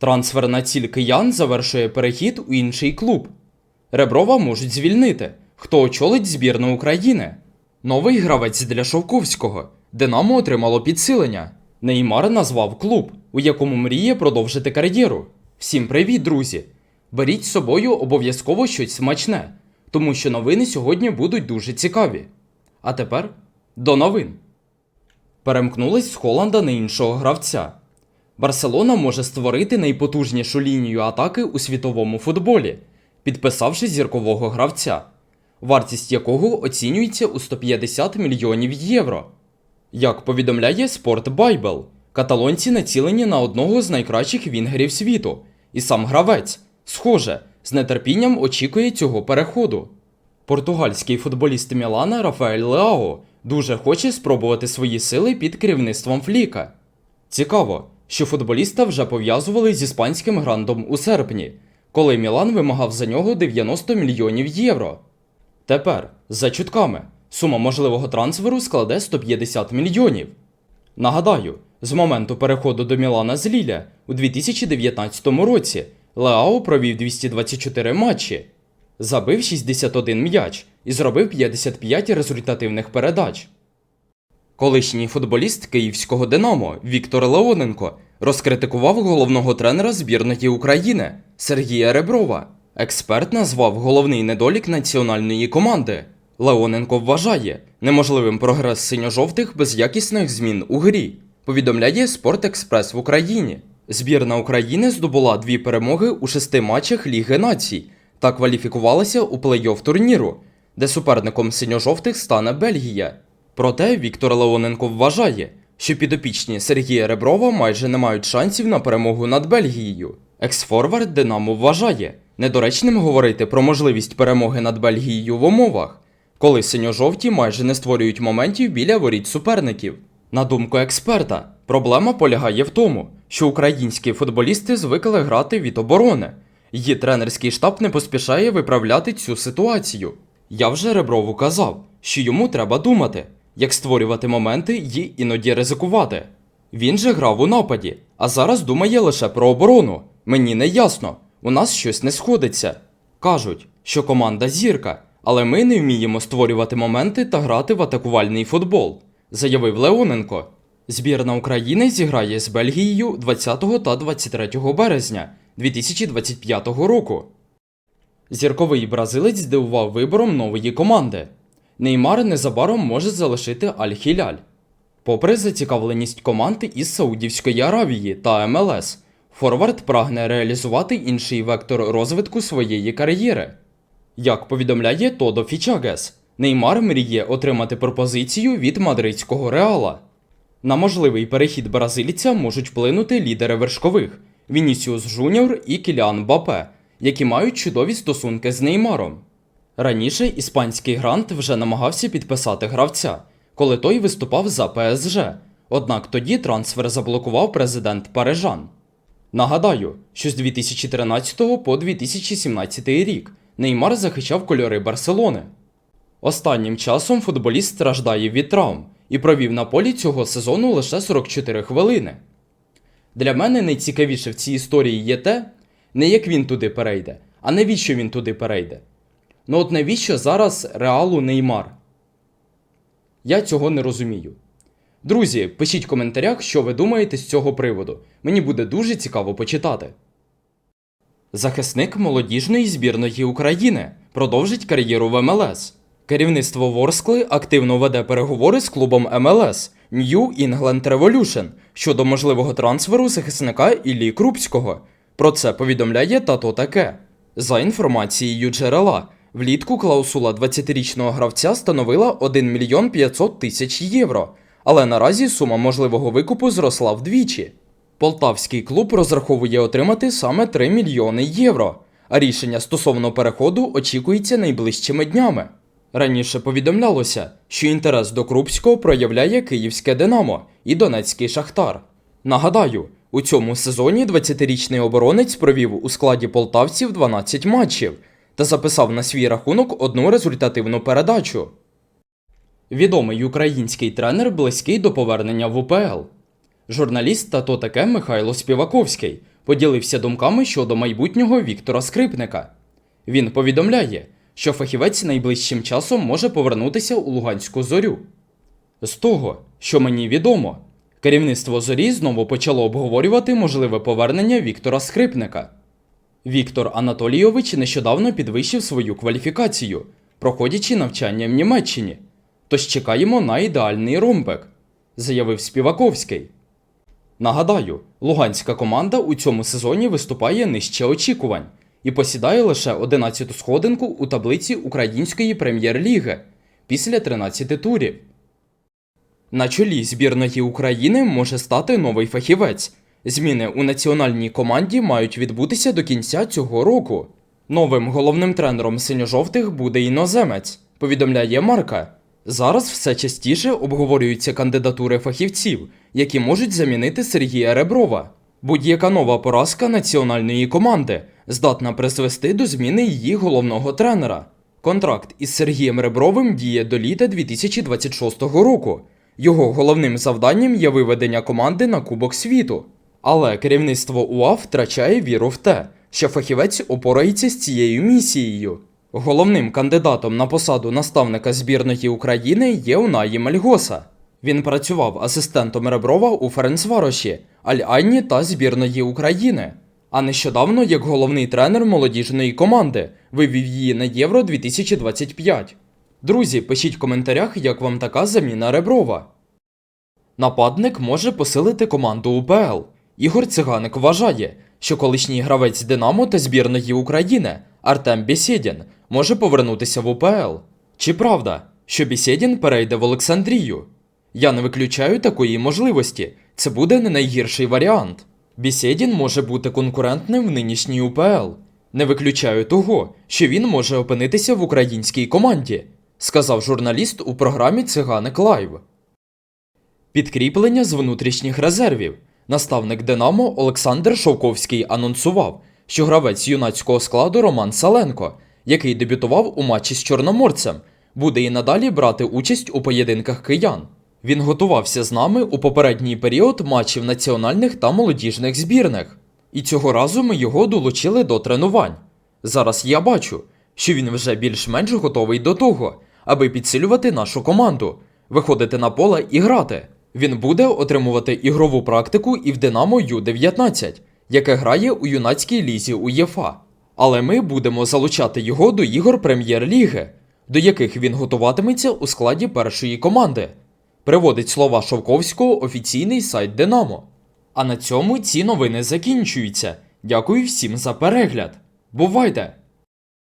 Трансферна ціль киян завершує перехід у інший клуб. Реброва можуть звільнити. Хто очолить збірну України? Новий гравець для Шовковського. Динамо отримало підсилення. Неймар назвав клуб, у якому мріє продовжити кар'єру. Всім привіт, друзі! Беріть з собою обов'язково щось смачне, тому що новини сьогодні будуть дуже цікаві. А тепер до новин. Перемкнулись з Холланда на іншого гравця. Барселона може створити найпотужнішу лінію атаки у світовому футболі, підписавши зіркового гравця, вартість якого оцінюється у 150 мільйонів євро. Як повідомляє Sport Bible, каталонці націлені на одного з найкращих вінгерів світу, і сам гравець, схоже, з нетерпінням очікує цього переходу. Португальський футболіст Мілана Рафаель Леао дуже хоче спробувати свої сили під керівництвом Фліка. Цікаво, що футболіста вже пов'язували з іспанським грандом у серпні, коли Мілан вимагав за нього 90 мільйонів євро. Тепер, за чутками, сума можливого трансферу складе 150 мільйонів. Нагадаю, з моменту переходу до Мілана з Ліля у 2019 році Леао провів 224 матчі, забив 61 м'яч і зробив 55 результативних передач. Колишній футболіст київського Динамо Віктор Леоненко розкритикував головного тренера збірної України Сергія Реброва. Експерт назвав головний недолік національної команди. Леоненко вважає неможливим прогрес синьо-жовтих без якісних змін у грі. Повідомляє Спорт-Експрес в Україні. Збірна України здобула дві перемоги у шести матчах Ліги націй та кваліфікувалася у плей-офф турніру, де суперником синьо-жовтих стане Бельгія. Проте Віктор Леоненко вважає, що підопічні Сергія Реброва майже не мають шансів на перемогу над Бельгією. Ексфорвард Динамо вважає недоречним говорити про можливість перемоги над Бельгією в умовах, коли синьо-жовті майже не створюють моментів біля воріт суперників. На думку експерта, проблема полягає в тому, що українські футболісти звикли грати від оборони. Її тренерський штаб не поспішає виправляти цю ситуацію. Я вже Реброву казав, що йому треба думати, як створювати моменти і іноді ризикувати. Він же грав у нападі, а зараз думає лише про оборону. Мені не ясно, у нас щось не сходиться. Кажуть, що команда зірка, але ми не вміємо створювати моменти та грати в атакувальний футбол, заявив Леоненко. Збірна України зіграє з Бельгією 20 та 23 березня 2025 року. Зірковий бразилець здивував вибором нової команди. Неймар незабаром може залишити Аль-Хіляль. Попри зацікавленість команди із Саудівської Аравії та МЛС, Форвард прагне реалізувати інший вектор розвитку своєї кар'єри. Як повідомляє Тодо Фічагес, Неймар мріє отримати пропозицію від мадридського реала. На можливий перехід бразильця можуть вплинути лідери вершкових Вінісіус Жуніор і Кіліан Бапе, які мають чудові стосунки з Неймаром. Раніше іспанський грант вже намагався підписати гравця, коли той виступав за ПСЖ, однак тоді трансфер заблокував президент Парижан. Нагадаю, що з 2013 по 2017 рік Неймар захищав кольори Барселони. Останнім часом футболіст страждає від травм і провів на полі цього сезону лише 44 хвилини. Для мене найцікавіше в цій історії є те, не як він туди перейде, а навіщо він туди перейде. Ну от навіщо зараз реалу Неймар? Я цього не розумію. Друзі, пишіть в коментарях, що ви думаєте з цього приводу. Мені буде дуже цікаво почитати. Захисник молодіжної збірної України продовжить кар'єру в МЛС. Керівництво Ворскли активно веде переговори з клубом МЛС New England Revolution щодо можливого трансферу захисника Іллі Крупського. Про це повідомляє тато таке. За інформацією джерела, влітку клаусула 20-річного гравця становила 1 мільйон 500 тисяч євро, але наразі сума можливого викупу зросла вдвічі. Полтавський клуб розраховує отримати саме 3 мільйони євро, а рішення стосовно переходу очікується найближчими днями. Раніше повідомлялося, що інтерес до Крупського проявляє київське Динамо і Донецький Шахтар. Нагадаю, у цьому сезоні 20-річний оборонець провів у складі полтавців 12 матчів та записав на свій рахунок одну результативну передачу. Відомий український тренер близький до повернення в УПЛ. Журналіст та то таке Михайло Співаковський поділився думками щодо майбутнього Віктора Скрипника. Він повідомляє, що фахівець найближчим часом може повернутися у Луганську зорю. З того, що мені відомо, керівництво зорі знову почало обговорювати можливе повернення Віктора Скрипника. Віктор Анатолійович нещодавно підвищив свою кваліфікацію, проходячи навчання в Німеччині. Тож чекаємо на ідеальний ромбек, заявив Співаковський. Нагадаю, луганська команда у цьому сезоні виступає нижче очікувань і посідає лише 11-ту сходинку у таблиці Української прем'єр-ліги після 13 турів. На чолі збірної України може стати новий фахівець. Зміни у національній команді мають відбутися до кінця цього року. Новим головним тренером синьо-жовтих буде іноземець, повідомляє Марка. Зараз все частіше обговорюються кандидатури фахівців, які можуть замінити Сергія Реброва. Будь-яка нова поразка національної команди здатна призвести до зміни її головного тренера. Контракт із Сергієм Ребровим діє до літа 2026 року. Його головним завданням є виведення команди на Кубок світу. Але керівництво УАФ втрачає віру в те, що фахівець опорається з цією місією. Головним кандидатом на посаду наставника збірної України є Унаї Мальгоса. Він працював асистентом Реброва у Ференцвароші, Аль-Айні та збірної України. А нещодавно, як головний тренер молодіжної команди, вивів її на Євро 2025. Друзі, пишіть в коментарях, як вам така заміна Реброва. Нападник може посилити команду УПЛ. Ігор Циганик вважає, що колишній гравець Динамо та збірної України Артем Бєсєдін може повернутися в УПЛ. Чи правда, що Бєсєдін перейде в Олександрію? Я не виключаю такої можливості. Це буде не найгірший варіант. Бєсєдін може бути конкурентним в нинішній УПЛ. Не виключаю того, що він може опинитися в українській команді, сказав журналіст у програмі Циганик Лайв. Підкріплення з внутрішніх резервів. Наставник Динамо Олександр Шовковський анонсував, що гравець юнацького складу Роман Саленко, який дебютував у матчі з Чорноморцем, буде і надалі брати участь у поєдинках киян. Він готувався з нами у попередній період матчів національних та молодіжних збірних, і цього разу ми його долучили до тренувань. Зараз я бачу, що він вже більш-менш готовий до того, аби підсилювати нашу команду, виходити на поле і грати. Він буде отримувати ігрову практику і в Динамо Ю-19, яке грає у юнацькій лізі УЄФА. Але ми будемо залучати його до ігор прем'єр-ліги, до яких він готуватиметься у складі першої команди. Приводить слова Шовковського офіційний сайт Динамо. А на цьому ці новини закінчуються. Дякую всім за перегляд. Бувайте!